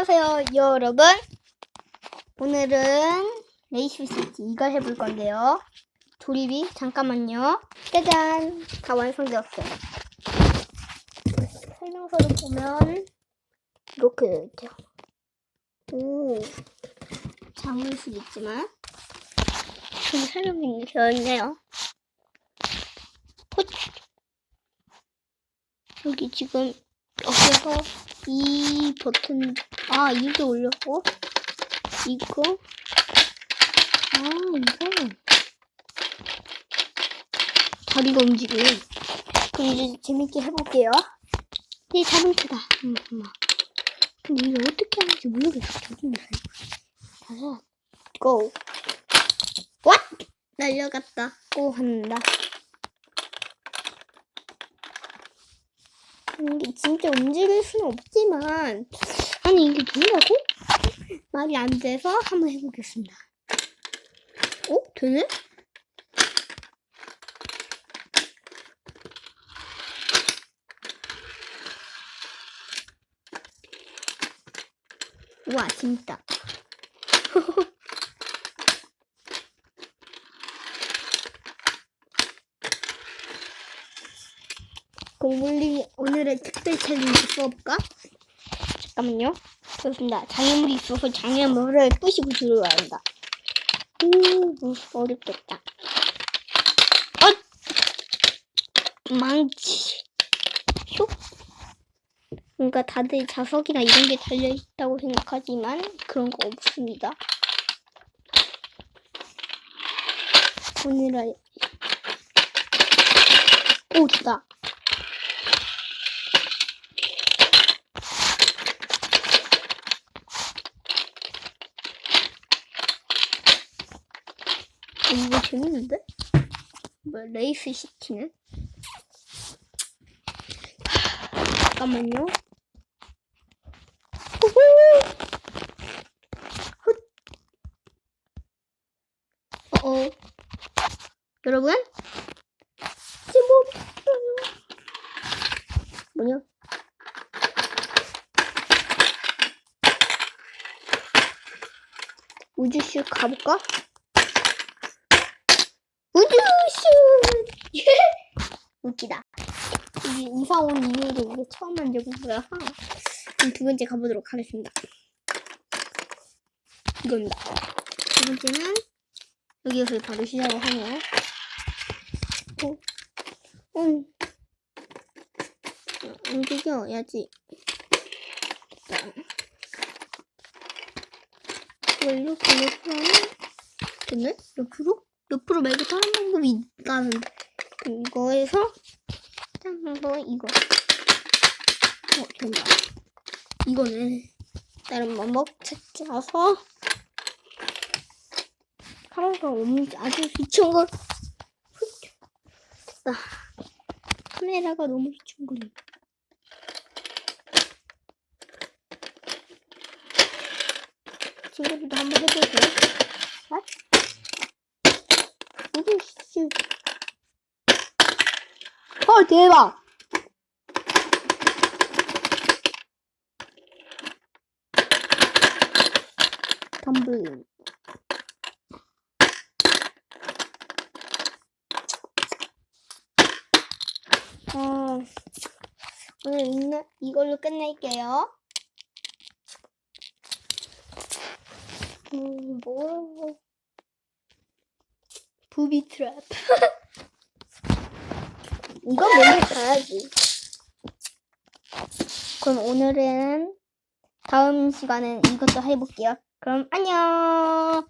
안녕하세요, 여러분. 오늘은 레이시 시티 이걸 해볼 건데요. 조립이 잠깐만요. 짜잔, 다 완성되었어요. 설명서를 보면 이렇게 돼요. 오, 수도 있지만 좀 설명이 되어 있네요. 헛. 여기 지금 여기서 이 버튼 아 이게 올렸고. 이거? 아 이거 다리가 움직여 그럼 이제 재밌게 해볼게요. 이 자동차다. 엄마 엄마. 근데 이거 어떻게 하는지 모르겠어. 조준해서 다시 고 왓! 날려갔다. 고 한다. 이게 진짜 움직일 수는 없지만 아니 이게 된다고? 말이 안 돼서 한번 해보겠습니다. 어? 되네? 와 진짜 공물리 오늘의 특별 챌린지 써볼까? 잠깐만요. 좋습니다. 장애물이 있어서 장애물을 부시고 들어야 한다. 오, 뭐, 어렵겠다. 어! 망치. 슉. 그러니까 다들 자석이나 이런 게 달려있다고 생각하지만 그런 거 없습니다. 오늘의 오, 됐다. 어, 이거 재밌는데? 뭐 레이스 시티는? 잠깐만요. 어어. 여러분? 지금 뭐냐? 우주쇼 가볼까? 우주쇼! 예! 웃기다. 이사 온 이후로 이게 처음 만져본 거라서 그럼 두 번째 가보도록 하겠습니다. 이겁니다. 두 번째는 여기에서 바로 시작을 하네요. 어, 음. 움직여야지. 자. 이걸 이렇게 옆으로 하면 됐네? 옆으로? 옆으로 말고 다른 방법이 있다는 이거에서 짠거 이거. 어 된다. 이거는 다른 방법 찾아서 카메라가 없는지 아주 휘청거. 됐다. 카메라가 너무 휘청거려 친구들도 한번 해보세요. 아? 헐 대박! 덤블링. 어, 오늘 있는 이걸로 끝낼게요. 음, 뭐, 부비 트랩. 이건 먼저 가야지. 그럼 오늘은 다음 시간엔 이것도 해볼게요. 그럼 안녕!